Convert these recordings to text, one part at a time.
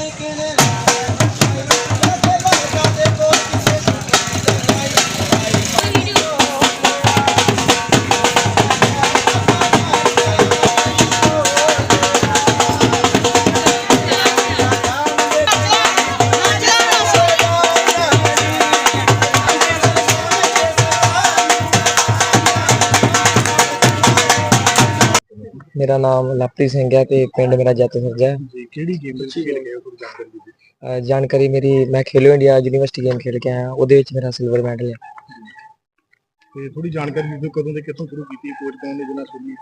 i'm looking Johnny Kennedy. ਮੇਰਾ ਨਾਮ ਲਵਪ੍ਰੀਤ ਸਿੰਘ ਹੈ ਤੇ ਪਿੰਡ ਮੇਰਾ ਜੱਤ ਸਰਜਾ ਹੈ। ਜੀ ਕਿਹੜੀ ਗੇਮ ਵਿੱਚ ਖੇਡ ਗਏ ਹੋ ਕੋਈ ਜਾਣਕਾਰੀ ਦਿਓ ਅਹ ਜਾਣਕਾਰੀ ਮੇਰੀ ਮੈਂ ਖੇਲੋ ਇੰਡੀਆ ਯੂਨੀਵਰਸਿਟੀ ਗੇਮ ਖੇਡ ਕੇ ਆਇਆ ਉਹਦੇ ਵਿੱਚ ਮੇਰਾ ਸਿਲਵਰ ਮੈਡਲ ਹੈ। ਤੇ ਥੋੜੀ ਜਾਣਕਾਰੀ ਦਿਓ ਕਦੋਂ ਤੇ ਕਿੱਥੋਂ ਸ਼ੁਰੂ ਕੀਤੀ ਕੋਚ ਕੌਣ ਨੇ ਜਿਹਨਾਂ ਸੁਣੀ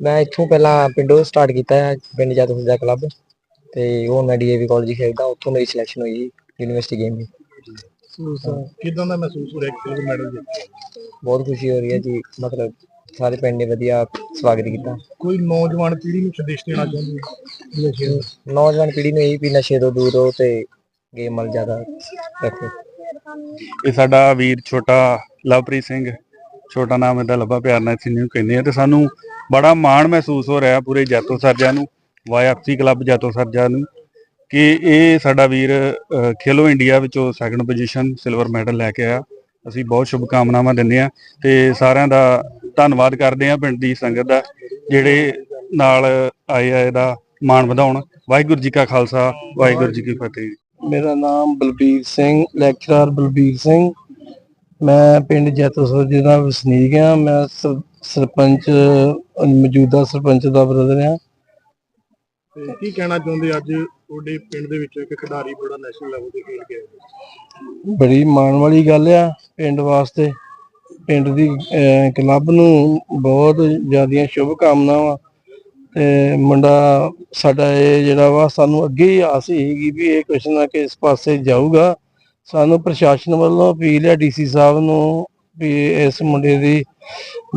ਮੈਂ ਇੱਥੋਂ ਪਹਿਲਾਂ ਪਿੰਡੋਂ ਸਟਾਰਟ ਕੀਤਾ ਹੈ ਪਿੰਡ ਜੱਤ ਸਰਜਾ ਕਲੱਬ ਤੇ ਉਹ ਮੈਂ ਡੀਏਵੀ ਕਾਲਜ ਖੇਡਦਾ ਉੱਥੋਂ ਮੇਰੀ ਸਿਲੈਕਸ਼ਨ ਹੋਈ ਯੂਨੀਵਰਸਿਟੀ ਗੇਮ ਦੀ। ਕਿਦਾਂ ਦਾ ਮਹਿਸੂਸ ਹੋ ਰਿਹਾ ਕਿ ਸਿਲਵਰ ਮੈਡਲ ਜਿੱਤਿਆ ਬਹੁਤ ਖੁਸ਼ੀ ਹੋ ਰਹੀ ਹੈ ਜੀ ਮਤਲਬ ਸਾਰੇ ਪਿੰਡ ਨੇ ਵਧੀਆ ਸਵਾਗਤ ਕੀਤਾ। ਕੋਈ ਨੌਜਵਾਨ ਪੀੜ੍ਹੀ ਨੂੰ ਸੰਦੇਸ਼ ਦੇਣਾ ਚਾਹੁੰਦੇ ਹੋ? ਨੌਜਵਾਨ ਪੀੜ੍ਹੀ ਨੂੰ ਇਹ ਵੀ ਨਸ਼ੇ ਤੋਂ ਦੂਰ ਰਹੋ ਤੇ ਗੇਮ ਵੱਲ ਜ਼ਿਆਦਾ ਰੱਖੋ। ਇਹ ਸਾਡਾ ਵੀਰ ਛੋਟਾ ਲਵਪ੍ਰੀਤ ਸਿੰਘ ਛੋਟਾ ਨਾਮ ਇਹਦਾ ਲੱਭਾ ਪਿਆਰ ਨਾਲ ਅਸੀਂ ਨੂੰ ਕਹਿੰਦੇ ਆ ਤੇ ਸਾਨੂੰ ਬੜਾ ਮਾਣ ਮਹਿਸੂਸ ਹੋ ਰਿਹਾ ਪੂਰੇ ਜੈਤੋ ਸਰਜਾ ਨੂੰ ਵਾਈਐਫਸੀ ਕਲੱਬ ਜੈਤੋ ਸਰਜਾ ਨੂੰ ਕਿ ਇਹ ਸਾਡਾ ਵੀਰ ਅਹ, ਖੇਲੋ ਇੰਡੀਆ ਵਿੱਚੋਂ ਸੈਕੰਡ ਪੋਜੀਸ਼ਨ ਸਿਲਵਰ ਮੈਡਲ ਲੈ ਕੇ ਆਇਆ। ਅਸੀਂ ਬਹੁਤ ਸ਼ੁਭ ਕਾਮਨਾਵਾਂ ਦਿੰਦੇ ਆ ਤੇ ਸਾਰਿਆਂ ਦਾ ਧੰਨਵਾਦ ਕਰਦੇ ਆ ਪਿੰਡ ਦੀ ਸੰਗਤ ਦਾ ਜਿਹੜੇ ਨਾਲ ਆਏ ਆ ਇਹਦਾ ਮਾਣ ਵਧਾਉਣ। ਵਾਹਿਗੁਰੂ ਜੀ ਕਾ ਖਾਲਸਾ ਵਾਹਿਗੁਰੂ ਜੀ ਕੀ ਫਤਿਹ। ਮੇਰਾ ਨਾਮ ਬਲਬੀਰ ਸਿੰਘ ਲੈਕਚਰਰ ਬਲਬੀਰ ਸਿੰਘ। ਮੈਂ ਪਿੰਡ ਜੈਤੋਸਰ ਦਾ ਵਸਨੀਕ ਹਾਂ। ਮੈਂ ਸਰ- ਸਰਪੰਚ ਮੌਜੂਦਾ ਸਰਪੰਚ ਦਾ ਬ੍ਰਦਰ ਹਾਂ। ਤੇ ਕੀ ਕਹਿਣਾ ਚਾਹੁੰਦੇ ਅੱਜ ਤੁਹਾਡੇ ਪਿੰਡ ਦੇ ਵਿੱਚ ਇੱਕ ਖਿਡਾਰੀ ਬੜਾ ਨੈਸ਼ਨਲ ਲੈਵਲ ਤੇ ਖੇਡ ਗਿਆ ਬੜੀ ਮਾਣ ਵਾਲੀ ਗੱਲ ਆ ਪਿੰਡ ਵਾਸਤੇ। ਪਿੰਡ ਦੀ ਅਹ, ਕਲੱਬ ਨੂੰ ਬਹੁਤ ਜ਼ਿਆਦੀਆਂ ਸ਼ੁਭ ਕਾਮਨਾਵਾਂ। ਤੇ ਮੁੰਡਾ ਸਾਡਾ ਇਹ ਜਿਹੜਾ ਵਾ ਸਾਨੂੰ ਅੱਗੇ ਹੀ ਆਸ ਸੀਗੀ ਵੀ ਇਹ ਕੁਛ ਨਾ ਕਿਸ ਪਾਸੇ ਜਾਊਗਾ। ਸਾਨੂੰ ਪ੍ਰਸ਼ਾਸਨ ਵੱਲੋਂ ਅਪੀਲ ਹੈ ਡੀਸੀ ਸਾਹਿਬ ਨੂੰ ਵੀ ਇਸ ਮੁੰਡੇ ਦੀ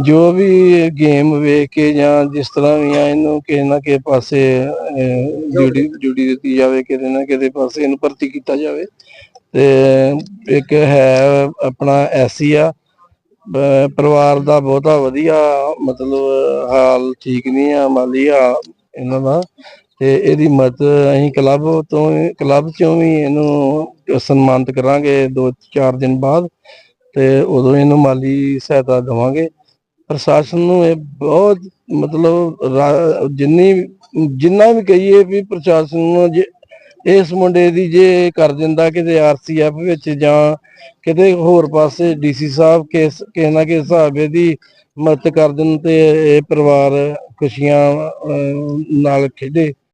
ਜੋ ਵੀ ਗੇਮ ਵੇਖ ਕੇ ਜਾਂ ਜਿਸ ਤਰ੍ਹਾਂ ਵੀ ਆ ਇਹਨੂੰ ਕਿਸੇ ਨਾ ਕਿਸੇ ਪਾਸੇ ਡਿਊਟੀ ਡਿਊਟੀ ਦਿੱਤੀ ਜਾਵੇ ਕਿਤੇ ਨਾ ਕਿਤੇ ਪਾਸੇ ਇਹਨੂੰ ਭਰਤੀ ਕੀਤਾ ਜਾਵੇ। ਤੇ ਇੱਕ ਹੈ ਆਪਣਾ ਐਸੀ ਆ ਪਰਿਵਾਰ ਦਾ ਬਹੁਤਾ ਵਧੀਆ ਮਤਲਬ ਹਾਲ ਠੀਕ ਨਹੀਂ ਆ, ਮਾਲੀ ਆ ਇਹਨਾਂ ਦਾ। ਤੇ ਇਹਦੀ ਮਦਦ ਅਸੀਂ ਕਲੱਬ ਤੋਂ ਕਲੱਬ ਚੋਂ ਵੀ ਇਹਨੂੰ ਸਨਮਾਨਿਤ ਕਰਾਂਗੇ ਦੋ, ਚਾਰ ਦਿਨ ਬਾਅਦ ਤੇ ਉਦੋਂ ਇਹਨੂੰ ਮਾਲੀ ਸਹਾਇਤਾ ਦੇਵਾਂਗੇ। ਪ੍ਰਸ਼ਾਸਨ ਨੂੰ ਇਹ ਬਹੁਤ ਮਤਲਬ ਜਿੰਨੀ, ਜਿੰਨਾ ਵੀ ਕਹੀਏ ਵੀ ਪ੍ਰਸ਼ਾਸਨ ਨੂੰ ਜੇ ਇਸ ਮੁੰਡੇ ਦੀ ਜੇ ਕਰ ਦਿੰਦਾ ਕਿਤੇ ਆਰਸੀਐਫ ਵਿੱਚ ਜਾਂ ਕਿਤੇ ਹੋਰ ਪਾਸੇ ਡੀਸੀ ਸਾਹਿਬ ਕਿਸ ਕਿਸੇ ਨਾ ਕਿਸੇ ਹਿਸਾਬ ਇਹਦੀ ਮਦਦ ਕਰ ਦੇਣ ਤੇ ਇਹ ਪਰਿਵਾਰ ਖੁਸ਼ੀਆਂ ਨਾਲ ਖੇਡੇ।